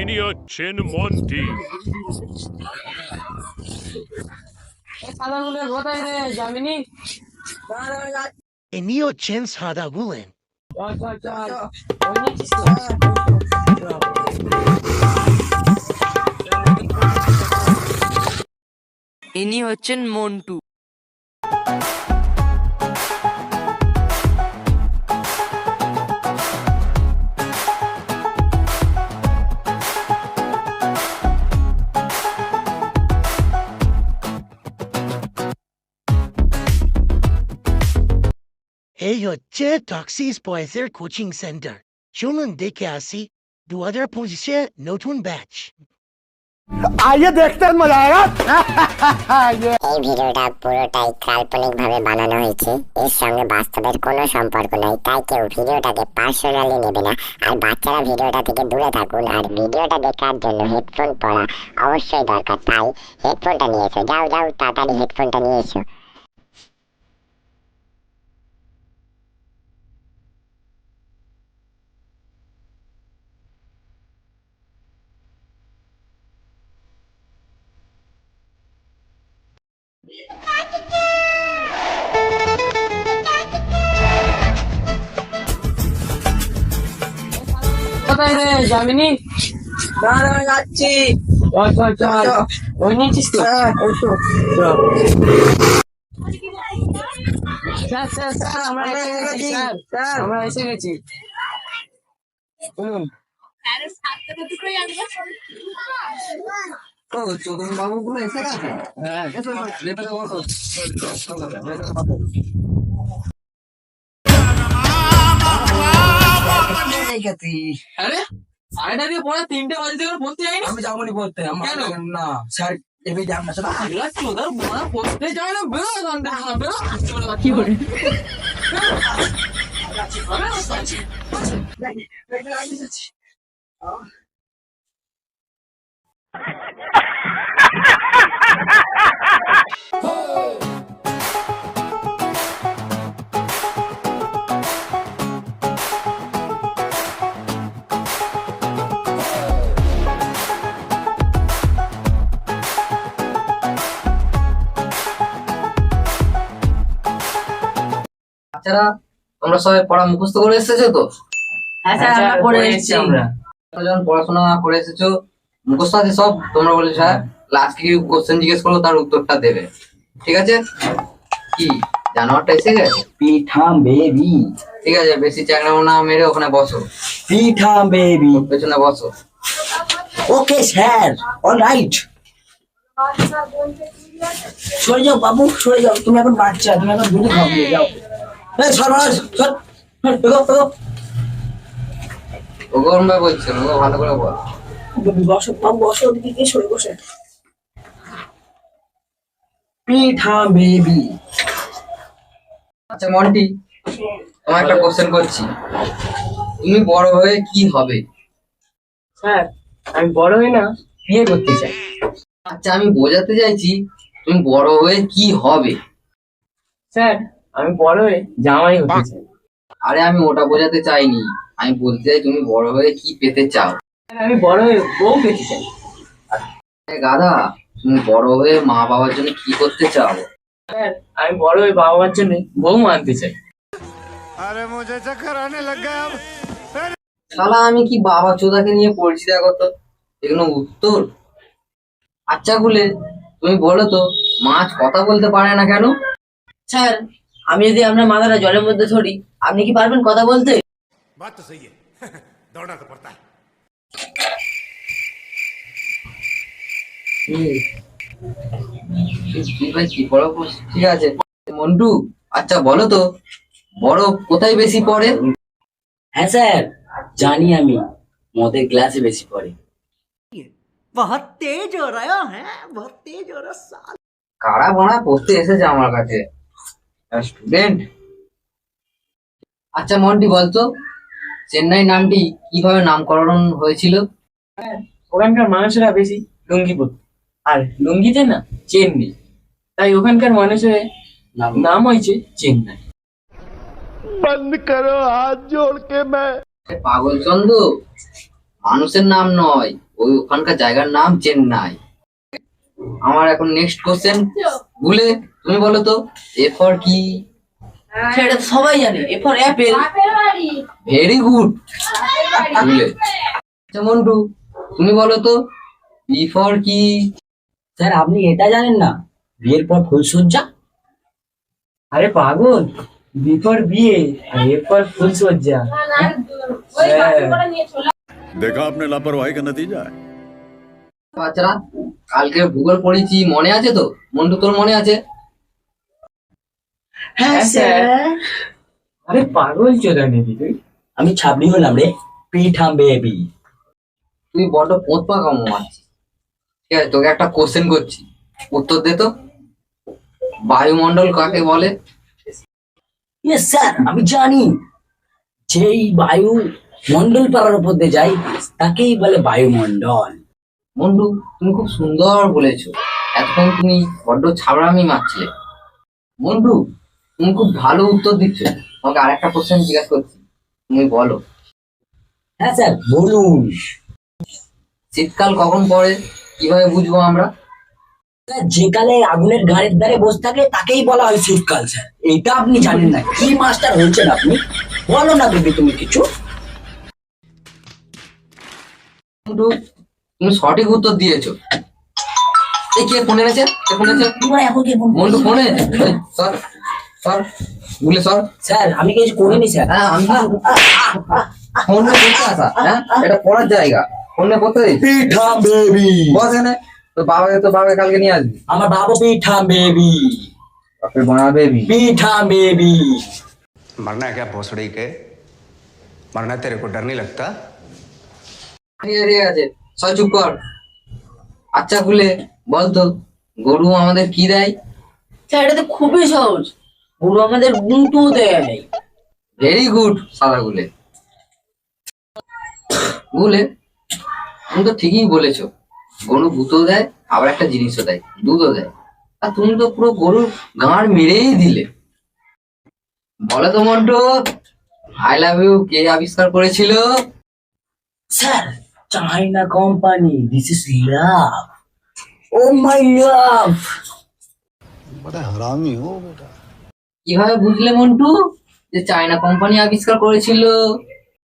ইনি হচ্ছেন মন্টি সাদাগুলো কোথায় রে যামিনি। ইনি হচ্ছেন সাদা গুলেন? ইনি হচ্ছেন মন্টু। এই হচ্ছে টক্সিস বয়েসের কোচিং সেন্টার চলুন দেখে আসি দু হাজার পঁচিশে নতুন ব্যাচ এই ভিডিওটা পুরোটাই কাল্পনিক ভাবে বানানো হয়েছে। এর সঙ্গে বাস্তবের কোনো সম্পর্ক নাই তাই কেউ ভিডিওটাকে পার্সোনালি নেবে না। আর বাচ্চারা ভিডিওটা থেকে দূরে থাকুন আর ভিডিওটা দেখার জন্য হেডফোন পরা অবশ্যই দরকার। তাই হেডফোনটা নিয়ে এসো। যাও যাও তাড়াতাড়ি হেডফোনটা নিয়ে এসো। কোথায় রে যামিনি? দাঁড়া যাচ্ছি। চল চল চল। ওই নিচ্ছিস তো? স্যার স্যার স্যার আমরা এসে গেছি স্যার। আমরা এসে গেছি। শুনুন। হ্যাঁ। আরে আড়াইটা দিয়ে পড়া তিনটে বাজে থেকে পড়তে যায়নি? আমি যাব নি পড়তে কেন? না স্যার এবার যাব না সেটা চোদার পড়া পড়তে যায় না? বেরো এখান থেকে বেরো কি করে বাচ্চারা তোমরা সবাই পড়া মুখস্থ করে এসেছ তো? হ্যাঁ স্যার আমরা পড়ে এসেছি। আমরা। যখন পড়াশোনা করে এসেছ মুখস্থ আছে সব? তোমরা বলে লাস্টে কি কোশ্চেন জিজ্ঞেস করব তার উত্তরটা দেবে। ঠিক আছে? কি? জানোয়ারটা এসে গেছে? পিঠা বেবি। ঠিক আছে বেশি চ্যাংড়া না মেরে ওখানে বসো। পিঠা বেবি। পেছনে বসো। Okay sir. অল রাইট সরে যাও বাবু সরে যাও। তুমি এখন বাচ্চা তুমি এখন দুটো খাবে যাও। এই সর সর সর। সর, এগো, এগো। ও গরম ভাই বলছে ভালো করে বল। বসো বসো ওদিকে গিয়ে সরে বসে। পিঠা বেবি। আচ্ছা মন্টি তোমার একটা কোশ্চেন করছি। তুমি বড় হয়ে কি হবে? স্যার আমি বড় হই না বিয়ে করতে চাই। আচ্ছা আমি বোঝাতে চাইছি তুমি বড় হয়ে কি হবে? স্যার আমি বড় হয়ে জামাই হতে চাই। আরে আমি ওটা বোঝাতে চাইনি। আমি বলতে চাই তুমি বড় হয়ে কি পেতে চাও? আমি বড় হয়ে বউ পেতে চাই। গাধা তুমি বড় হয়ে মা বাবার জন্য কি করতে চাও? স্যার আমি বড় হয়ে বাবা মার জন্য বউ মানতে চাই। শালা আমি কি বাবা চোদাকে নিয়ে পড়ছি দেখো তো এগুলো উত্তর? আচ্ছা গুলে তুমি বলো তো মাছ কথা বলতে পারে না কেন? স্যার আমি যদি আপনার মাথাটা জলের মধ্যে ধরি আপনি কি পারবেন কথা বলতে? বাত তো সহি দৌড়না তো পড়তা। ভাই কি বড় ঠিক আছে মন্টু আচ্ছা বলো তো বড় কোথায় বেশি পড়ে? হ্যাঁ স্যার জানি আমি মদের গ্লাসে বেশি পড়ে। কারা বানা পড়তে এসেছে আমার কাছে? স্টুডেন্ট আচ্ছা মন্টি বলতো চেন্নাই নামটি কীভাবে নামকরণ হয়েছিল? ওখানকার মানুষেরা বেশি লুঙ্গি পরত আর লুঙ্গিতে না চেন নেই তাই ওখানকার মানুষের নাম হয়েছে চেন্নাই। পাগল চন্দ্র মানুষের নাম নয় ওই ওখানকার জায়গার নাম চেন্নাই। আমার এখন নেক্সট কোশ্চেন ভুলে তুমি বলো তো এ ফর কি? সেটা তো সবাই জানে এরপর অ্যাপেল ভেরি গুড ভুলে। আচ্ছা মন্টু তুমি বলো তো বি ফর কি? স্যার আপনি এটা জানেন না? বিয়ের পর ফুলসজ্জা আরে পাগল বিপর বিয়ে আর এরপর ফুলসজ্জা দেখা আপনার লাপরওয়াহি দিয়ে যায় বাচ্চারা কালকে ভূগোল পড়েছি মনে আছে তো? মন্টু তোর মনে আছে? হ্যাঁ, হ্যাঁ স্যার। আরে পাগল চোদা নেবি তুই। আমি ছাবড়ি হলাম রে। পিঠাম বেবি তুই বড় পোঁত পাকা মাছ ঠিক আছে তোকে একটা কোশ্চেন করছি। উত্তর দে তো। বায়ুমণ্ডল কাকে বলে? ইয়েস স্যার আমি জানি। যেই বায়ু মন্ডল পাড়ার উপর দিয়ে যাই তাকেই বলে বায়ুমণ্ডল। মন্ডু তুমি খুব সুন্দর বলেছ। এখন তুমি বড্ড ছাবড়ামি মারছিলে। মন্টু তুমি খুব ভালো উত্তর দিচ্ছ। তোমাকে আরেকটা কোশ্চেন জিজ্ঞাসা করছি। তুমি বলো। হ্যাঁ স্যার বলুন। শীতকাল কখন পড়ে? কীভাবে বুঝব আমরা? স্যার, যে কালে আগুনের ঘাড়ের ধারে বসে থাকে তাকেই বলা হয় শীতকাল স্যার এটা আপনি জানেন না। কি মাস্টার হয়েছেন আপনি? বলো না বেবি তুমি কিছু। তুমি সঠিক উত্তর দিয়েছ। এই কে ফোন এনেছে কে ফোন এনেছে? মন্টু ফোনে সর সর ভুলে সর। স্যার আমি কিছু করিনি স্যার। হ্যাঁ আমি ফোনে আসা হ্যাঁ? এটা পড়ার জায়গা। ফোনে পড়তে দিস পিঠা বেবি বস এনে তো বাবাকে তো বাবাকে কালকে নিয়ে আসবি আমার বাবু পিঠা বেবি তারপরে বানাবে পিঠা বেবি मरना है क्या भोसड़ी के मरना तेरे को डर नहीं लगता ঠিক আছে ঠিক আছে সব চুপ কর আচ্ছা খুলে বলতো গরু আমাদের কি দেয় স্যার এটা তো খুবই সহজ গরু আমাদের গুন্টু দেয় নেই ভেরি গুড সাদা গুলে গুলে তুমি তো ঠিকই বলেছ। গরু ভূতও দেয় আবার একটা জিনিসও দেয় দুধও দেয়। আর তুমি তো পুরো গরুর গাঁড় মেরেই দিলে। বলো তো মন্টু আই লাভ ইউ কে আবিষ্কার করেছিল? Sir China company this is love oh my love কীভাবে বুঝলে মন্টু যে চায়না কোম্পানি আবিষ্কার করেছিল?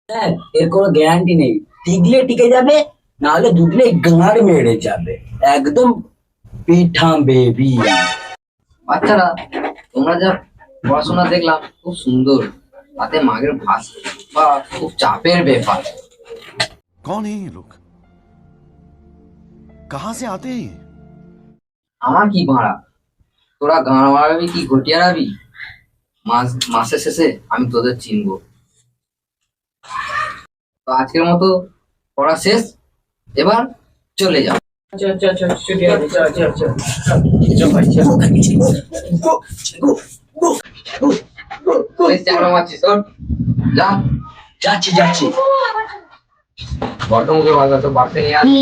স্যার এর কোনো গ্যারান্টি নেই। টিকলে টিকে যাবে নাহলে দুদিনে গাঁড় মেড়ে যাবে। একদম পিঠা বেবি। বাচ্চারা তোমরা যা পড়াশোনা দেখলাম খুব সুন্দর। তাতে মাগের ভাস বা খুব চাপের ব্যাপার। এই লোক? কাহা সে আতে আমার কি ভাড়া তোরা গাঁড় মারাবি কি ঘটিয়া মাস মাসের শেষে আমি তোদের চিনব। তো আজকের মতো পড়া শেষ। এবার চলে যাও। যাচ্ছি যাচ্ছি। বর্তমানে ভালো তো বাড়তে নিয়ে আসি